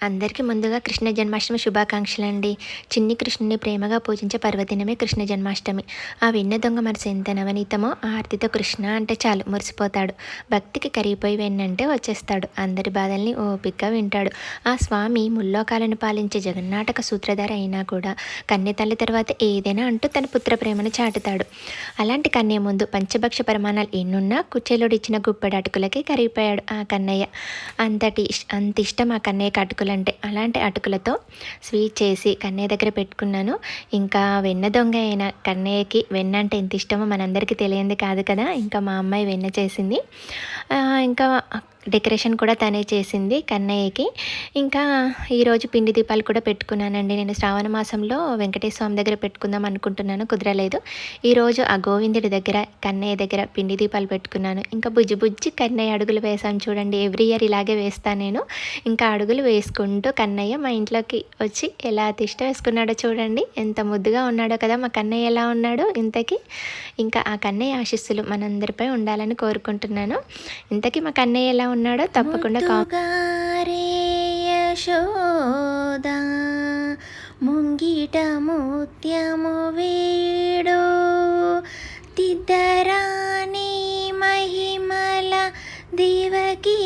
అందరికీ ముందుగా కృష్ణ జన్మాష్టమి శుభాకాంక్షలు అండి చిన్ని కృష్ణుని ప్రేమగా పూజించే పర్వదినమే కృష్ణ జన్మాష్టమి. ఆ వెన్న దొంగ మనసు ఎంత నవనీతమో ఆర్తితో కృష్ణ అంటే చాలు మురిసిపోతాడు. భక్తికి కరిగిపోయి వెన్నంటే వచ్చేస్తాడు. అందరి బాధల్ని ఓపిగ్గా వింటాడు. ఆ స్వామి ముల్లోకాలను పాలించే జగన్నాటక సూత్రధార అయినా కూడా కన్య తల్లి తర్వాత ఏదైనా అంటూ తన పుత్ర ప్రేమను చాటుతాడు. అలాంటి కన్య ముందు పంచభక్ష ప్రమాణాలు ఎన్నున్నా కుచ్చేలోడిచ్చిన గుప్పెడు అటుకులకే కరిగిపోయాడు ఆ కన్నయ్య. అంతటి అంత ఇష్టం ఆ కన్నయ్యకి అటుకులు అంటే అలాంటి అటుకులతో స్వీట్ చేసి కన్నయ్య దగ్గర పెట్టుకున్నాను. ఇంకా వెన్న దొంగ అయిన కన్నయ్యకి వెన్న అంటే ఎంత ఇష్టమో మనందరికీ తెలియంది కాదు కదా. ఇంకా మా అమ్మాయి వెన్న చేసింది. ఇంకా డెకరేషన్ కూడా తనే చేసింది కన్నయ్యకి. ఇంకా ఈరోజు పిండి దీపాలు కూడా పెట్టుకున్నానండి. నేను శ్రావణ మాసంలో వెంకటేశ్వర స్వామి దగ్గర పెట్టుకుందాం అనుకుంటున్నాను కుదరలేదు. ఈరోజు ఆ గోవిందుడి దగ్గర కన్నయ్య దగ్గర పిండి దీపాలు పెట్టుకున్నాను. ఇంకా బుజ్జి బుజ్జి కన్నయ్య అడుగులు వేసాను చూడండి. ఎవ్రీ ఇయర్ ఇలాగే వేస్తాను నేను. ఇంకా అడుగులు వేసుకుంటూ కన్నయ్య మా ఇంట్లోకి వచ్చి ఎలా తిష్ట వేసుకున్నాడో చూడండి. ఎంత ముద్దుగా ఉన్నాడో కదా మా కన్నయ్య ఎలా ఉన్నాడో ఇంతకీ. ఇంకా ఆ కన్నయ్య ఆశీస్సులు మనందరిపై ఉండాలని కోరుకుంటున్నాను. ఇంతకీ మా కన్నయ్య ఎలా ఉన్నాడో తప్పకుండా కా ముంగిట ముత్యము వీడు. తిద్దరాని మహిమల దివకీ